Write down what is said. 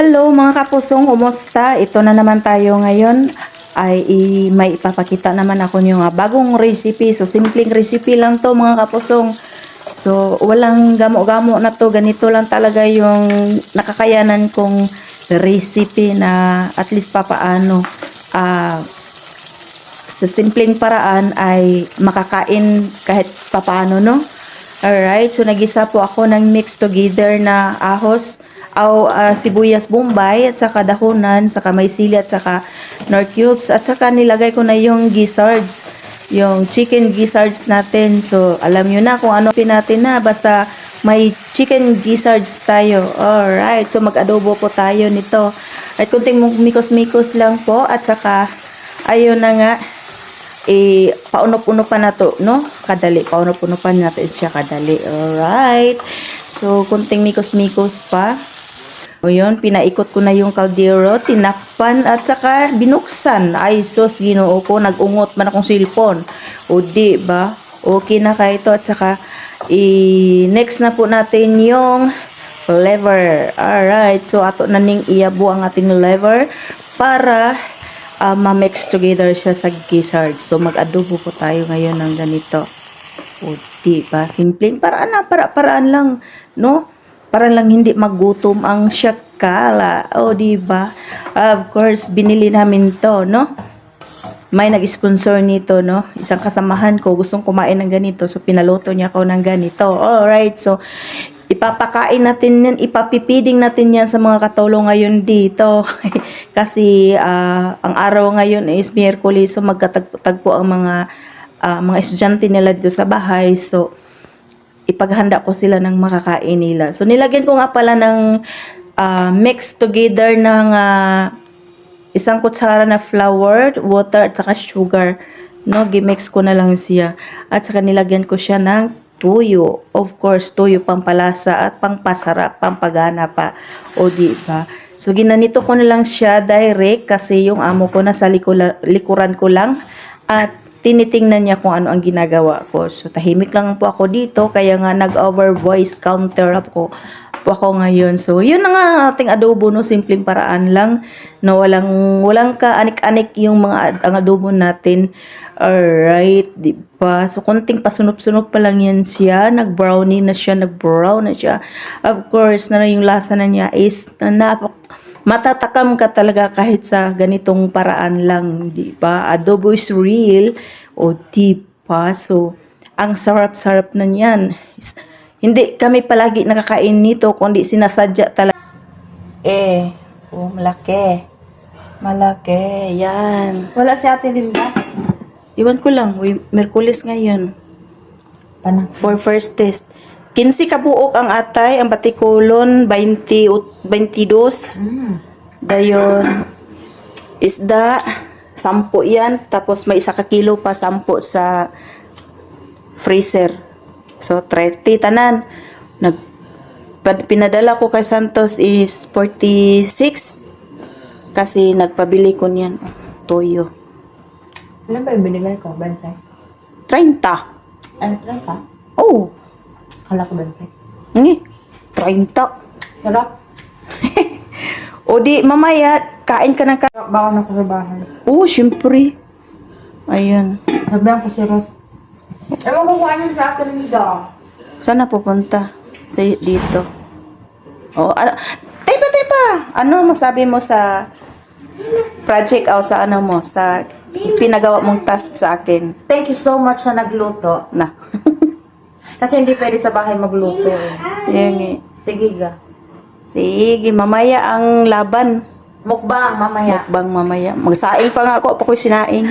Hello mga kapusong, kumusta? Ito na naman tayo ngayon ay may ipapakita naman ako ah, bagong recipe. So simpleng recipe lang to mga kapusong. So walang gamo-gamo na to. Ganito lang talaga yung nakakayanan kong recipe na at least papaano ah sa simpleng paraan ay makakain kahit papaano, no? Alright, so nagisa po ako ng mix together na ahos, aw ah, sibuyas bombay, at saka dahonan, saka may sili, at saka nor cubes, at saka nilagay ko na yung gizzards, yung chicken gizzards natin. So, alam nyo na kung ano pin natin na, basta may chicken gizzards tayo. Alright, so mag-adobo po tayo nito. At kunting mikos-mikos lang po, at saka, ayun na nga, eh, pauno-puno pa na to, no? Kadali, pauno-puno pa natin siya kadali. Alright. So, kunting mikos-mikos pa. Yun, pinaikot ko na yung kaldero, tinakpan, at saka binuksan. Ay, sus, ginoo ko, nag-ungot man akong silpon. O, di ba? Okay na ka ito, at saka, i next na po natin yung lever. Alright, so ato na ning iyabo ang ating lever para ah, ma-mix together siya sa gizzard. So mag-adobo po tayo ngayon ng ganito. O di ba? Simpleng paraan lang, para paraan lang, no? Para lang hindi magutom ang syakala. O di ba? Of course, binili namin to, no? may nag-sponsor nito, no? Isang kasamahan ko, gustong kumain ng ganito. So, pinaloto niya ako ng ganito. Alright, so, ipapakain natin yan, ipapipiding natin yan sa mga katulong ngayon dito. Kasi, ah, ang araw ngayon is Miyerkules, so magkatagpo ang mga, ah, mga estudyante nila dito sa bahay. So, ipaghanda ko sila ng makakain nila. So, nilagyan ko nga pala ng ah, mix together ng ah, isang kutsara na flour, water, at saka sugar. No, gimix ko na lang siya. At saka nilagyan ko siya ng tuyo. Of course, tuyo pampalasa at pampasarap, pampagana pa. O di ba? So, ginanito ko na lang siya direct kasi yung amo ko nasa likula, likuran ko lang. At tinitingnan niya kung ano ang ginagawa ko. So, tahimik lang po ako dito. Kaya nga, nag-over voice counter ako po ako ngayon. So, yun na nga ating adobo, no? Simpleng paraan lang. No, walang, walang ka-anik-anik yung mga ang adobo natin. Alright, di ba? So, konting pasunup-sunup pa lang yan siya. Nag-brownie na siya, nag-brown na siya. Of course, na yung lasa na niya is na napak matatakam ka talaga kahit sa ganitong paraan lang, di ba? Adobo is real, o di ba? So, ang sarap-sarap na niyan. Hindi kami palagi nakakain nito, kundi sinasadya talaga. Eh, oh, malaki. Malaki, yan. Wala si Ate Linda. Iwan ko lang, we, Merkulis ngayon. Panang. For first test. 15 kabuok ang atay, ang batikulon, 20, ut- 22. Mm. Dayon, isda, 10 yan. Tapos may isa ka kilo pa, 10 sa freezer. So, 30 tanan. Nag, pinadala ko kay Santos is 46. Kasi nagpabili ko niyan. Toyo. Ilan ba yung binigay ko? Bantay? 30. Ano, try ka? Oh, Kala ko bantay. ni 30. Sarap. O di, mamaya, kain ka ng ka... Sarap ba ako na ko sa bahay? Oo, syempre. Ayun. Sabihan ko si Ross. Ewan ko kung ano sa Ate Linda. Saan na pupunta? Sa dito. Oh, ano? Tepa, tepa! Ano masabi mo sa project o sa ano mo? Sa pinagawa mong task sa akin? Thank you so much sa nagluto. Na. Kasi hindi pwede sa bahay magluto eh. Yan eh. Sige ga. Sige, mamaya ang laban. Mukbang mamaya. Mukbang mamaya. Magsaing pa nga ako. Ako ko'y sinaing.